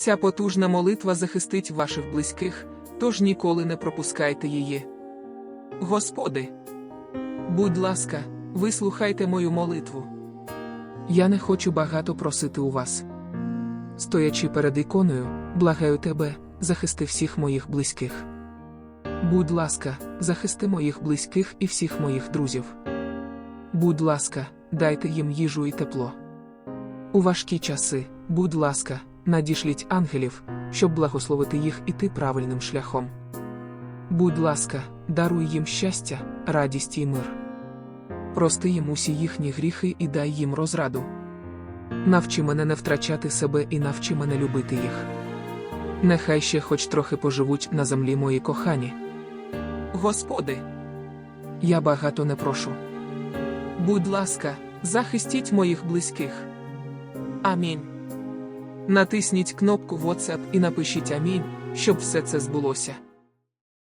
Ця потужна молитва захистить ваших близьких, тож ніколи не пропускайте її. Господи, будь ласка, вислухайте мою молитву. Я не хочу багато просити у вас. Стоячи перед іконою, благаю тебе, захисти всіх моїх близьких. Будь ласка, захисти моїх близьких і всіх моїх друзів. Будь ласка, дайте їм їжу і тепло. У важкі часи, будь ласка, надішліть ангелів, щоб благословити їх іти правильним шляхом. Будь ласка, даруй їм щастя, радість і мир. Прости їм усі їхні гріхи і дай їм розраду. Навчи мене не втрачати себе і навчи мене любити їх. Нехай ще хоч трохи поживуть на землі мої кохані. Господи, я багато не прошу. Будь ласка, захистіть моїх близьких. Амінь. Натисніть кнопку WhatsApp і напишіть Амінь, щоб все це збулося.